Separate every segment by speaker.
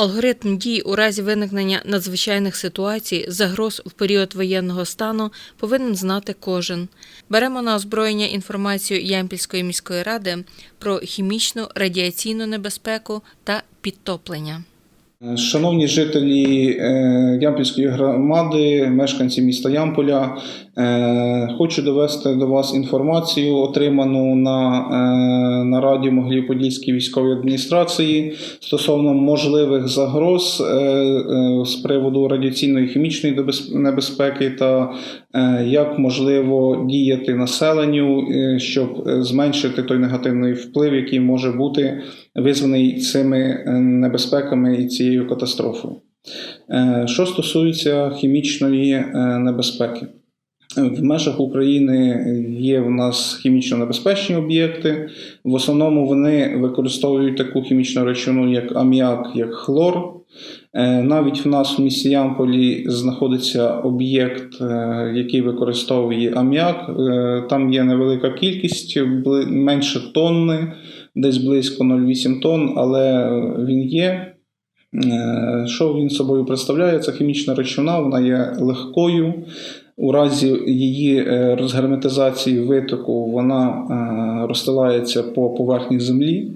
Speaker 1: Алгоритм дій у разі виникнення надзвичайних ситуацій, загроз в період воєнного стану повинен знати кожен. Беремо на озброєння інформацію Ямпільської міської ради про хімічну радіаційну небезпеку та підтоплення.
Speaker 2: Шановні жителі е, Ямпільської громади, мешканці міста Ямполя, хочу довести до вас інформацію, отриману на е, нараді Могилів-Подільській військовій адміністрації стосовно можливих загроз е, е, з приводу радіаційної хімічної небезпеки та е, як можливо діяти населенню, е, щоб е, зменшити той негативний вплив, який може бути визваний цими е, небезпеками і цією катастрофою. Е, Що стосується хімічної е, небезпеки, в межах України є в нас хімічно небезпечні об'єкти. В основному вони використовують таку хімічну речовину, як аміак, як хлор. Е, Навіть в нас в місті Ямполі знаходиться об'єкт, е, який використовує аміак. Е, Там є невелика кількість, менше тонни, десь близько 0,8 тонн, але він є. Що він собою представляє? Це хімічна речовина, вона є легкою. У разі її е, розгерметизації витоку вона е, розстилається по поверхні землі.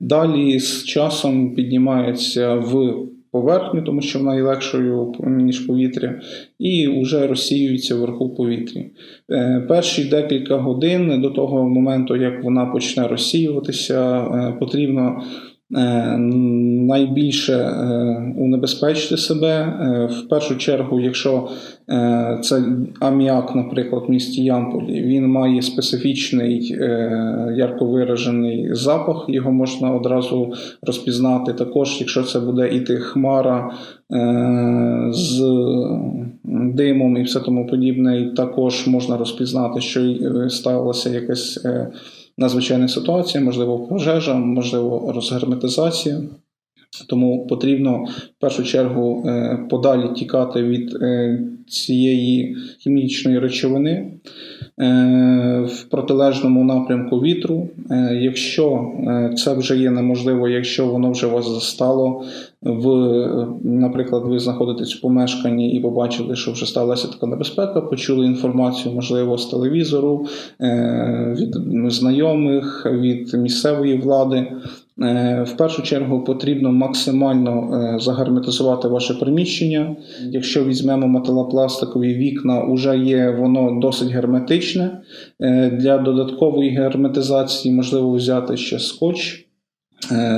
Speaker 2: Далі з часом піднімається в поверхню, тому що вона є легшою ніж повітря, і вже розсіюється вверху в повітрі. Е, Перші декілька годин до того моменту, як вона почне розсіюватися, потрібно найбільше е, унебезпечити себе. Е, В першу чергу, якщо е, це аміак, наприклад, в місті Ямполі, він має специфічний е, ярко виражений запах, його можна одразу розпізнати. Також, якщо це буде іти хмара е, з димом і все тому подібне, також можна розпізнати, що е, сталася якась надзвичайна ситуація, можливо, пожежа, можливо, розгерметизація. Тому потрібно в першу чергу е, подалі тікати від е, цієї хімічної речовини е, в протилежному напрямку вітру. Е, Якщо е, це вже є неможливо, якщо воно вже вас застало, в, наприклад, ви знаходитесь в помешканні і побачили, що вже сталася така небезпека, почули інформацію, можливо, з телевізору, від знайомих, від місцевої влади. Е, В першу чергу потрібно максимально е, загерметизувати ваше приміщення. Якщо візьмемо металопластикові вікна, вже є воно досить герметичне. Е, Для додаткової герметизації можливо взяти ще скотч,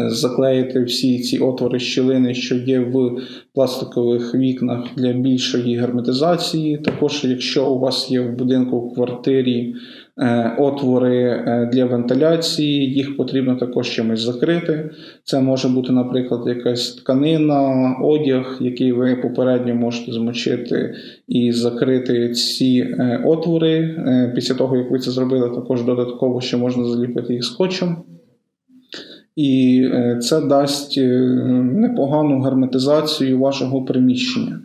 Speaker 2: заклеїти всі ці отвори щілини, що є в пластикових вікнах для більшої герметизації. Також, якщо у вас є в будинку в квартирі отвори е, для вентиляції, їх потрібно також чимось закрити. Це може бути, наприклад, якась тканина, одяг, який ви попередньо можете змочити і закрити ці е, отвори. Е, Після того, як ви це зробили, також додатково ще можна заліпити їх скотчем. І е, це дасть е, непогану герметизацію вашого приміщення.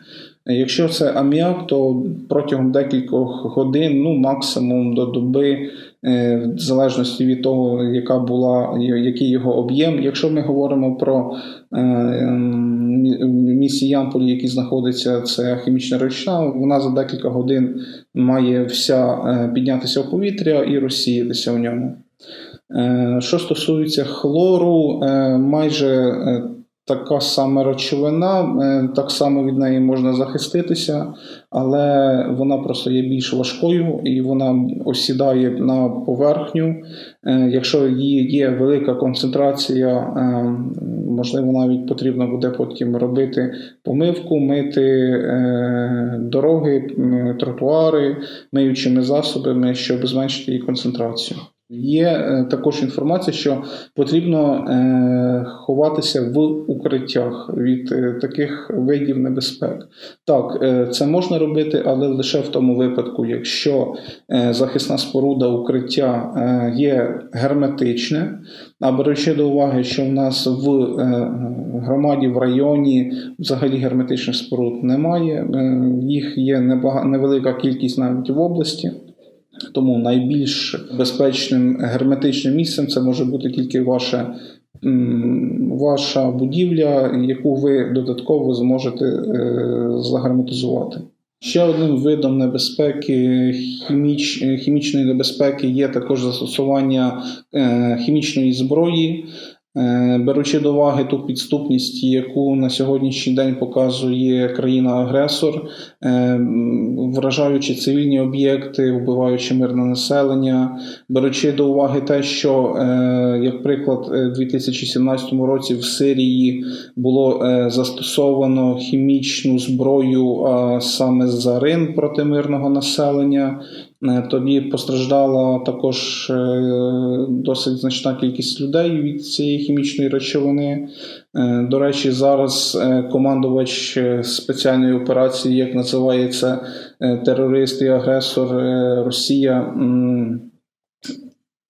Speaker 2: Якщо це аміак, то протягом декількох годин, ну максимум до доби, е, в залежності від того, яка була який його об'єм. Якщо ми говоримо про е, Ямполі, який знаходиться, це хімічна речовина, вона за декілька годин має вся е, піднятися в повітря і розсіятися в ньому. Що стосується хлору, майже така сама речовина, е, так само від неї можна захиститися, але вона просто є більш важкою і вона осідає на поверхню. Е, Якщо її є велика концентрація, е, можливо, навіть потрібно буде потім робити помивку, мити дороги, тротуари миючими засобами, щоб зменшити її концентрацію. Є е, також інформація, що потрібно е, ховатися в укриттях від е, таких видів небезпек. Так, це можна робити, але лише в тому випадку, якщо захисна споруда укриття є герметичне, а беручи до уваги, що в нас в громаді, в районі взагалі герметичних споруд немає, їх є невелика кількість навіть в області. Тому найбільш безпечним герметичним місцем це може бути тільки ваше ваша будівля, яку ви додатково зможете е, загерметизувати. Ще одним видом небезпеки, хіміч, е, хімічної небезпеки є також застосування е, хімічної зброї. Е, Беручи до уваги ту підступність, яку на сьогоднішній день показує країна-агресор, е, вражаючи цивільні об'єкти, вбиваючи мирне населення, беручи до уваги те, що, е, як приклад, в 2017 році в Сирії було застосовано хімічну зброю, а саме зарин проти мирного населення. Е, Тоді постраждала також е, досить значна кількість людей від цієї хімічної речовини. Е, До речі, зараз командувач спеціальної операції, як називається терорист і агресор Росія.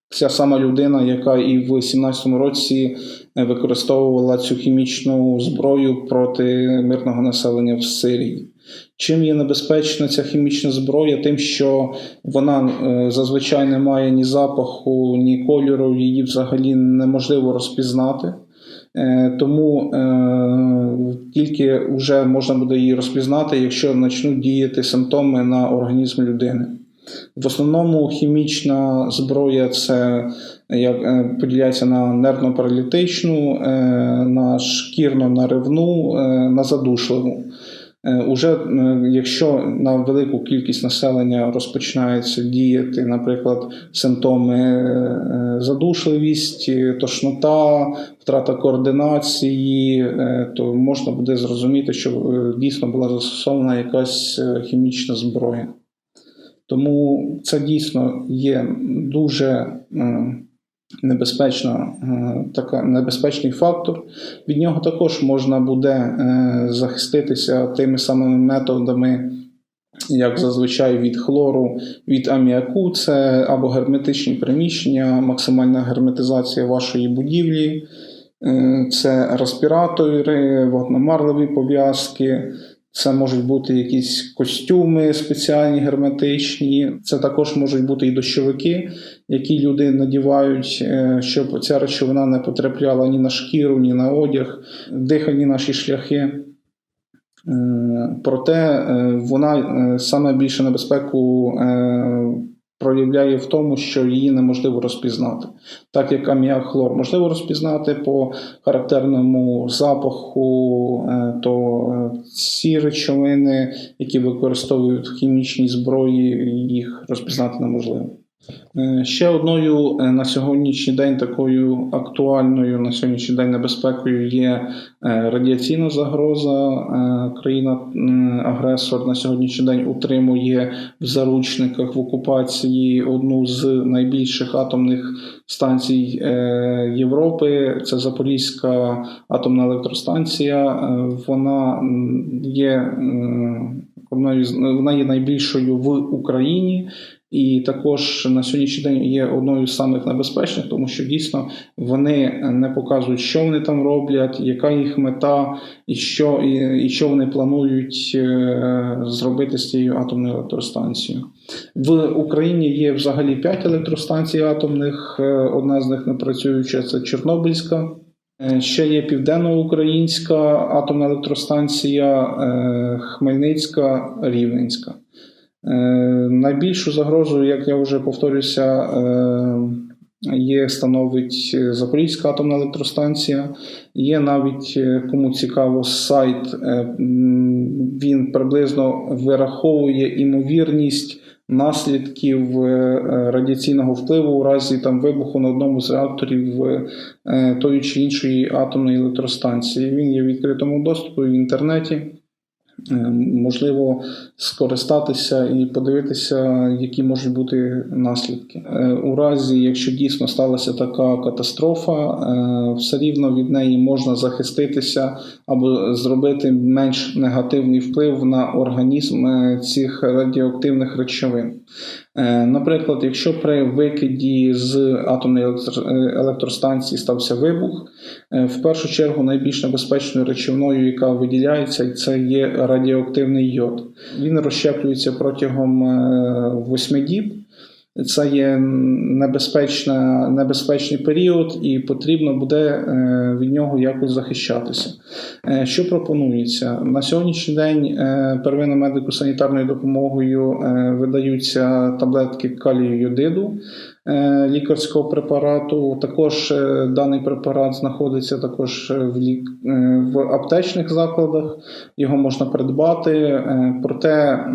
Speaker 2: Ця сама людина, яка і в 17-му році використовувала цю хімічну зброю проти мирного населення в Сирії. Чим є небезпечна ця хімічна зброя? Тим, що вона е, зазвичай не має ні запаху, ні кольору, її взагалі неможливо розпізнати. Е, Тому е, тільки вже можна буде її розпізнати, якщо почнуть діяти симптоми на організм людини. В основному хімічна зброя це як поділяється на нервно-паралітичну, на шкірно-наривну, на задушливу. Е, Уже е, якщо на велику кількість населення розпочинаються діяти, наприклад, симптоми е, задушливість, тошнота, втрата координації, то можна буде зрозуміти, що дійсно була застосована якась хімічна зброя. Тому це дійсно є дуже небезпечна, е, така, небезпечний фактор. Від нього також можна буде е, захиститися тими самими методами, як зазвичай від хлору, від аміаку, це або герметичні приміщення, максимальна герметизація вашої будівлі. Е, Це респіратори, вогнемарливі пов'язки, це можуть бути якісь костюми спеціальні герметичні. Це також можуть бути і дощовики, які люди надівають, е, щоб ця речовина не потрапляла ні на шкіру, ні на одяг, дихальні наші шляхи. Е, Проте е, вона саме більше небезпеку проявляє в тому, що її неможливо розпізнати. Так як аміак хлор можливо розпізнати по характерному запаху, е, то е, ці речовини, які використовують в хімічній зброї, їх розпізнати неможливо. Е, Ще одною е, на сьогоднішній день такою актуальною на сьогоднішній день небезпекою є е, радіаційна загроза. Країна-агресор на сьогоднішній день утримує в заручниках в окупації одну з найбільших атомних станцій Європи. Це Запорізька атомна електростанція. Вона є вона є найбільшою в Україні. І також на сьогоднішній день є одною з самих небезпечних, тому що дійсно вони не показують, що вони там роблять, яка їх мета, і що, і, і що вони планують е, зробити з цією атомною електростанцією. В Україні є взагалі 5 електростанцій атомних. е, Одна з них не працююча це Чорнобильська. Е, Ще є Південноукраїнська атомна електростанція, Хмельницька, Рівненська. Е, Найбільшу загрозу, як я вже повторюся, е, є становить Запорізька атомна електростанція. Є навіть, е, кому цікаво, сайт, е, він приблизно вираховує імовірність наслідків е, е, радіаційного впливу у разі там вибуху на одному з реакторів е, тої чи іншої атомної електростанції. Він є в відкритому доступі в інтернеті. Е, Можливо, скористатися і подивитися, які можуть бути наслідки. Е, У разі, якщо дійсно сталася така катастрофа, е, все рівно від неї можна захиститися або зробити менш негативний вплив на організм цих радіоактивних речовин. Наприклад, якщо при викиді з атомної електростанції стався вибух, в першу чергу найбільш небезпечною речовиною, яка виділяється, це є радіоактивний йод. Він розщеплюється протягом 8 діб. Це є небезпечна, небезпечний період, і потрібно буде е, від нього якось захищатися. Е, Що пропонується на сьогоднішній день? е, Первинно медико-санітарною допомогою видаються таблетки калію йодиду лікарського препарату. Також даний препарат знаходиться також в, лік... в аптечних закладах. Його можна придбати. Проте,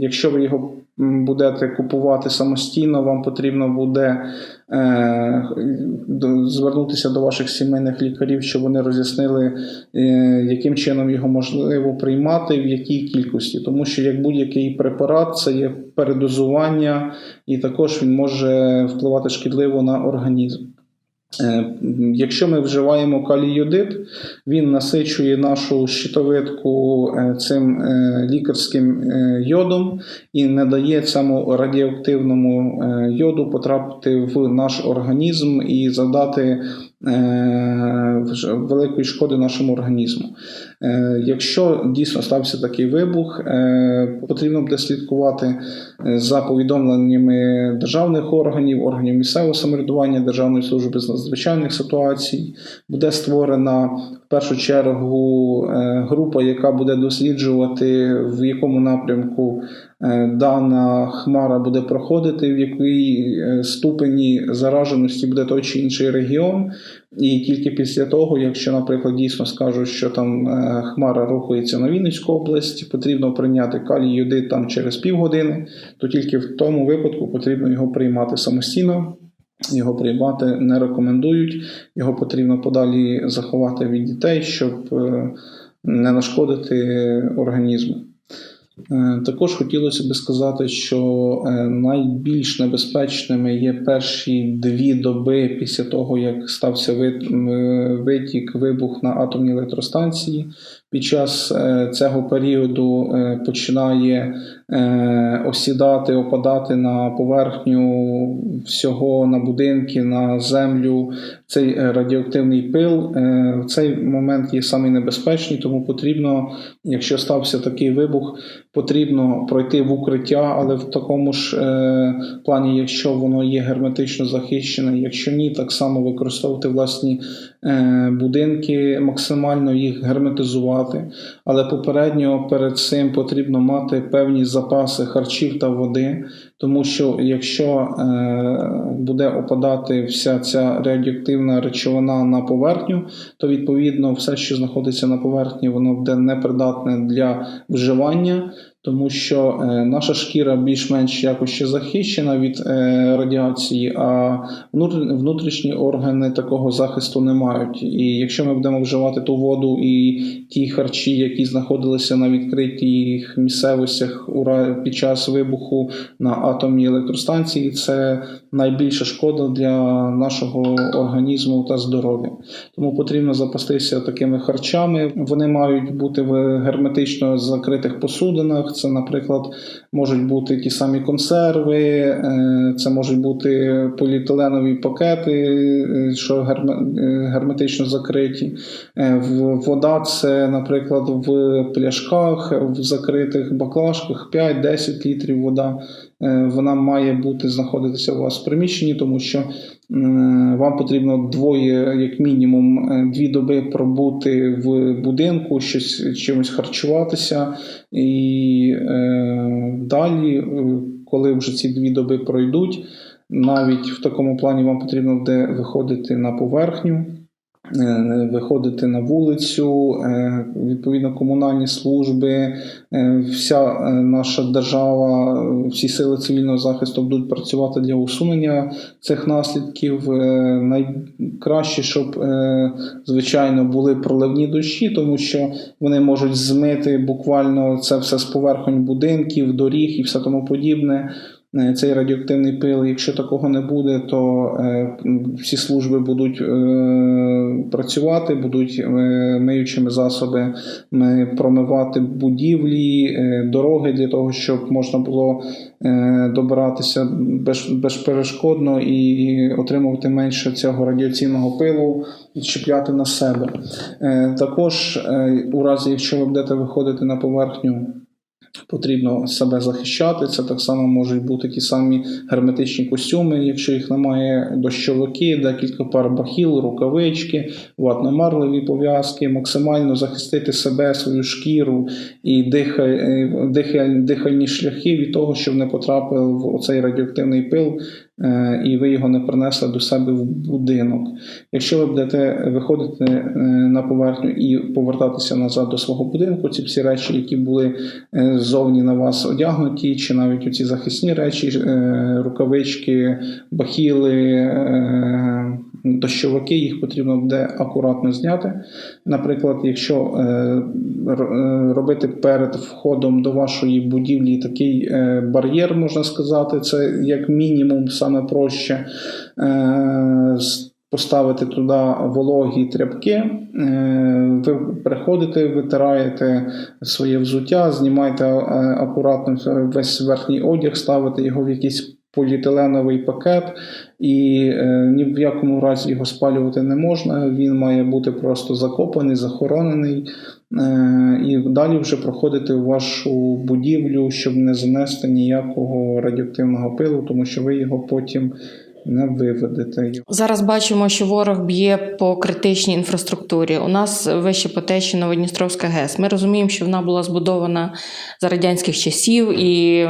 Speaker 2: якщо ви його будете купувати самостійно, вам потрібно буде е, звернутися до ваших сімейних лікарів, щоб вони роз'яснили, е, яким чином його можливо приймати, в якій кількості. Тому що як будь-який препарат, це є передозування, і також він може впливати шкідливо на організм. Е, Якщо ми вживаємо калій-йодид, він насичує нашу щитовидку е, цим е, лікарським йодом і не дає цьому радіоактивному йоду потрапити в наш організм і завдати вже великої шкоди нашому організму. Е, Якщо дійсно стався такий вибух, е, потрібно буде слідкувати е, за повідомленнями державних органів, органів місцевого самоврядування, Державної служби з надзвичайних ситуацій. Буде створена в першу чергу е, група, яка буде досліджувати, в якому напрямку е, дана хмара буде проходити, в якій е, ступені зараженості буде той чи інший регіон. І тільки після того, якщо, наприклад, дійсно скажуть, що там е, хмара рухається на Вінницьку область, потрібно прийняти калій йодид там через півгодини, то тільки в тому випадку потрібно його приймати самостійно. Його приймати не рекомендують. Його потрібно подалі заховати від дітей, щоб е, не нашкодити організму. Е, Також хотілося би сказати, що е, найбільш небезпечними є перші дві доби після того, як стався вит- витік, вибух на атомній електростанції. Під час е, цього періоду починає осідати, опадати на поверхню всього на будинки, на землю цей е, радіоактивний пил. Е, В цей момент є самий небезпечний, тому потрібно, якщо стався такий вибух, потрібно пройти в укриття, але в такому ж е, плані, якщо воно є герметично захищене, якщо ні, так само використовувати власні будинки, максимально їх герметизувати. Але попередньо перед цим потрібно мати певні запаси харчів та води, тому що якщо буде опадати вся ця радіоактивна речовина на поверхню, то відповідно все, що знаходиться на поверхні, воно буде непридатне для вживання. Тому що е, наша шкіра більш-менш якось ще захищена від е, радіації, а внутр- внутрішні органи такого захисту не мають. І якщо ми будемо вживати ту воду і ті харчі, які знаходилися на відкритих місцевостях під час вибуху на атомній електростанції, це найбільша шкода для нашого організму та здоров'я. Тому потрібно запастися такими харчами. Вони мають бути в герметично закритих посудинах. Це, наприклад, можуть бути ті самі консерви, е, це можуть бути поліетиленові пакети, е, що е, герметично закриті. Вода це, наприклад, в пляшках, в закритих баклажках 5-10 літрів вода. Е, Вона має бути знаходитися у вас в приміщенні, тому що вам потрібно двоє, як мінімум, е, дві доби пробути в будинку, щось чимось харчуватися, і е, далі, е, коли вже ці дві доби пройдуть, навіть в такому плані вам потрібно буде виходити на поверхню. Е, Виходити на вулицю, е, відповідно, комунальні служби, е, вся наша держава, всі сили цивільного захисту будуть працювати для усунення цих наслідків. Найкраще, щоб, звичайно, були проливні дощі, тому що вони можуть змити буквально це все з поверхонь будинків, доріг і все тому подібне. Е, Цей радіоактивний пил, якщо такого не буде, то е, всі служби будуть е, працювати, будуть миючими засобами промивати будівлі, дороги для того, щоб можна було добиратися безперешкодно і отримувати менше цього радіаційного пилу, відчіпляти на себе. Також, у разі, якщо ви будете виходити на поверхню Потрібно себе захищати. Це так само можуть бути ті самі герметичні костюми, якщо їх немає, дощовики, декілька пар бахіл, рукавички, ватно-марливі пов'язки, максимально захистити себе, свою шкіру і дихальні шляхи від того, щоб не потрапив в оцей радіоактивний пил, і ви його не принесли до себе в будинок. Якщо ви будете виходити е, на поверхню і повертатися назад до свого будинку, ці всі речі, які були е, ззовні на вас одягнуті, чи навіть оці захисні речі, е, рукавички, бахіли, е, дощовики, їх потрібно буде акуратно зняти. Наприклад, якщо е, е, робити перед входом до вашої будівлі такий е, бар'єр, можна сказати, це як мінімум саме проще. Поставити туди вологі тряпки, ви приходите, витираєте своє взуття, знімаєте акуратно весь верхній одяг, ставите його в якийсь поліетиленовий пакет, і е, ні в якому разі його спалювати не можна. Він має бути просто закопаний, захоронений. Е, І далі вже проходити в вашу будівлю, щоб не занести ніякого радіоактивного пилу, тому що ви його потім не виведете.
Speaker 1: Зараз бачимо, що ворог б'є по критичній інфраструктурі. У нас вище по течі Новодністровська ГЕС. Ми розуміємо, що вона була збудована за радянських часів і.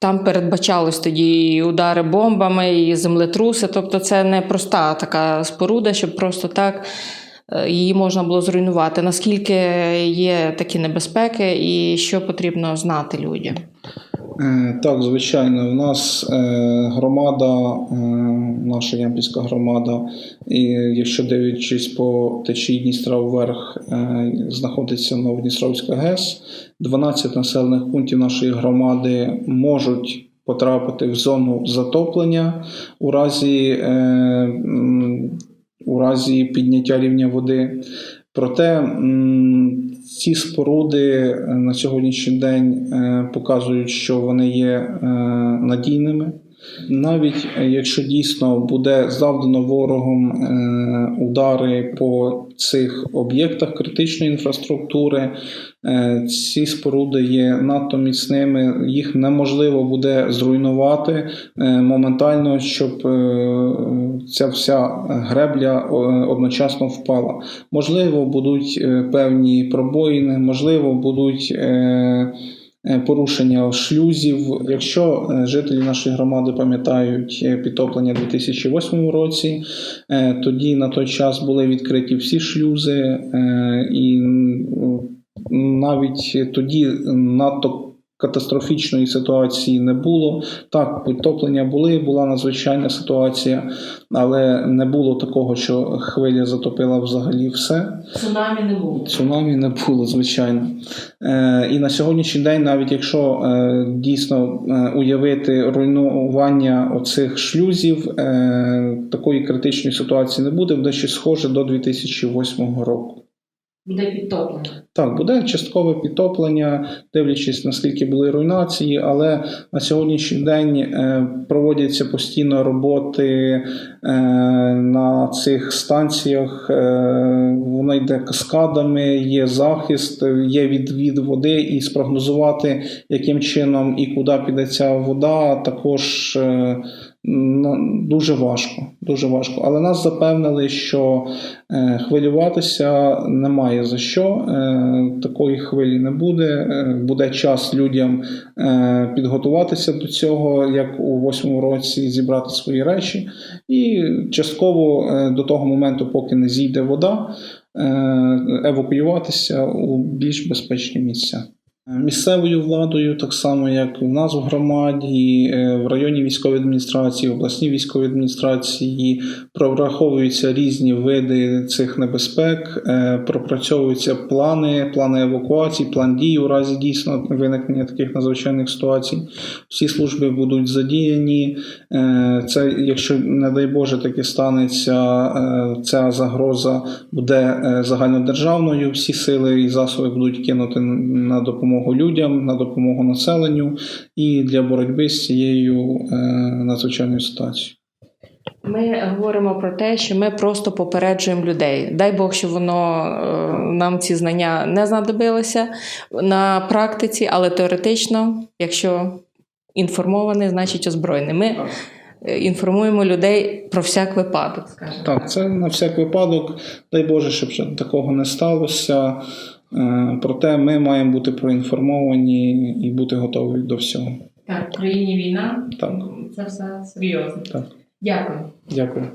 Speaker 1: Там передбачалось тоді і удари бомбами, і землетруси. Тобто, це не проста така споруда, щоб просто так е, її можна було зруйнувати. Наскільки є такі небезпеки, і що потрібно знати людям?
Speaker 2: Е, Так, звичайно, у нас е, громада, е, наша Ямпільська громада, і якщо дивлячись по течії Дністра вверх, знаходиться Новодністровська ГЕС. 12 населених пунктів нашої громади можуть потрапити в зону затоплення у разі, у разі підняття рівня води. Проте ці споруди е, на сьогоднішній день е, показують, що вони є е, надійними. Навіть е, якщо дійсно буде завдано ворогом е, удари по цих об'єктах критичної інфраструктури, е, ці споруди є надто міцними, їх неможливо буде зруйнувати моментально, щоб ця вся гребля одночасно впала. Можливо, будуть певні пробоїни, можливо, будуть. Е, Порушення шлюзів. Якщо е, жителі нашої громади пам'ятають е, підтоплення у 2008 році, тоді на той час були відкриті всі шлюзи, і навіть тоді надто катастрофічної ситуації не було. Так, підтоплення були, була надзвичайна ситуація, але не було такого, що хвиля затопила взагалі все.
Speaker 1: Цунамі не було.
Speaker 2: Цунамі не було, звичайно. Е, і на сьогоднішній день, навіть якщо е, дійсно е, уявити руйнування оцих шлюзів, е, такої критичної ситуації не буде, буде щось схоже до 2008 року.
Speaker 1: Буде підтоплення.
Speaker 2: Так, буде часткове підтоплення, дивлячись, наскільки були руйнації, але на сьогоднішній день е, проводяться постійно роботи е, на цих станціях. Е, воно йде каскадами, є захист, є відвід води, і спрогнозувати, яким чином і куди піде ця вода, також. Дуже важко, дуже важко. Але нас запевнили, що е, хвилюватися немає за що. Е, такої хвилі не буде. Е, буде час людям підготуватися до цього, як у восьмому році зібрати свої речі, і частково до того моменту, поки не зійде вода, евакуюватися у більш безпечні місця. Місцевою владою, так само як у нас в громаді, е, в районній військовій адміністрації, в обласній військовій адміністрації прораховуються різні види цих небезпек, е, пропрацьовуються плани, плани евакуації, план дій у разі дійсно виникнення таких надзвичайних ситуацій. Всі служби будуть задіяні. Е, Це, якщо не дай Боже, таке станеться, е, ця загроза буде е, загальнодержавною. Всі сили і засоби будуть кинути на допомогу людям, на допомогу населенню і для боротьби з цією е, надзвичайною ситуацією.
Speaker 1: Ми говоримо про те, що ми просто попереджуємо людей. Дай Бог, щоб воно е, нам ці знання не знадобилося на практиці, але теоретично, якщо інформований, значить озброєний. Ми е, інформуємо людей про всяк випадок.
Speaker 2: Так, це на всяк випадок. Дай Боже, щоб такого не сталося. Е, Проте ми маємо бути проінформовані і бути готові до всього.
Speaker 1: Так, в країні війна
Speaker 2: Так.
Speaker 1: це все серйозно.
Speaker 2: Так.
Speaker 1: Дякую.
Speaker 2: Дякую.